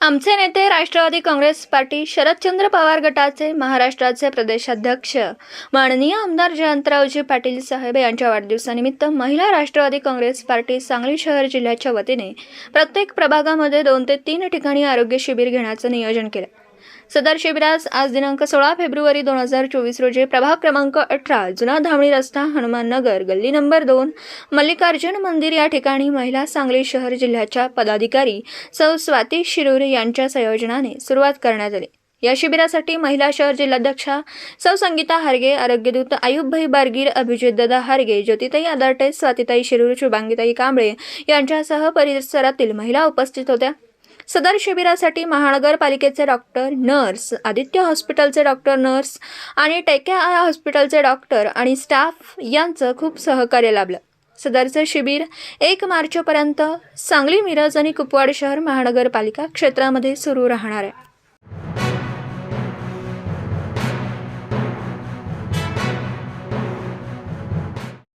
आमचे नेते राष्ट्रवादी काँग्रेस पार्टी शरदचंद्र पवार गटाचे महाराष्ट्राचे प्रदेशाध्यक्ष. माननीय आमदार जयंतरावजी पाटील साहेब यांच्या वाढदिवसानिमित्त महिला राष्ट्रवादी काँग्रेस पार्टी सांगली शहर जिल्ह्याच्या वतीने प्रत्येक प्रभागामध्ये दोन ते तीन ठिकाणी आरोग्य शिबिर घेण्याचं नियोजन केलं. सदर शिबिरास आज दिनांक सोळा फेब्रुवारी दोन हजार चोवीस रोजी प्रभाग क्रमांक अठरा जुना धामणी रस्ता हनुमान नगर गल्ली नंबर दोन मल्लिकार्जुन मंदिर या ठिकाणी महिला सांगली शहर जिल्ह्याच्या पदाधिकारी सौ स्वाती शिरूर यांच्या संयोजनाने सुरुवात करण्यात आली. या शिबिरासाठी महिला शहर जिल्हाध्यक्षा सौ संगीता हारगे आरोग्यदूत आयुबभाई बारगीर अभिजितदादा हारगे ज्योतिताई आदार्टे स्वातीताई शिरूर शुभांगीताई कांबळे यांच्यासह परिसरातील महिला उपस्थित होत्या. सदर शिबिरासाठी महानगरपालिकेचे डॉक्टर नर्स आदित्य हॉस्पिटलचे डॉक्टर नर्स आणि टेके आय हॉस्पिटलचे डॉक्टर आणि स्टाफ यांचं खूप सहकार्य लाभलं. सदरचं शिबिर एक मार्चपर्यंत सांगली मिरज आणि कुपवाड शहर महानगरपालिका क्षेत्रामध्ये सुरू राहणार आहे.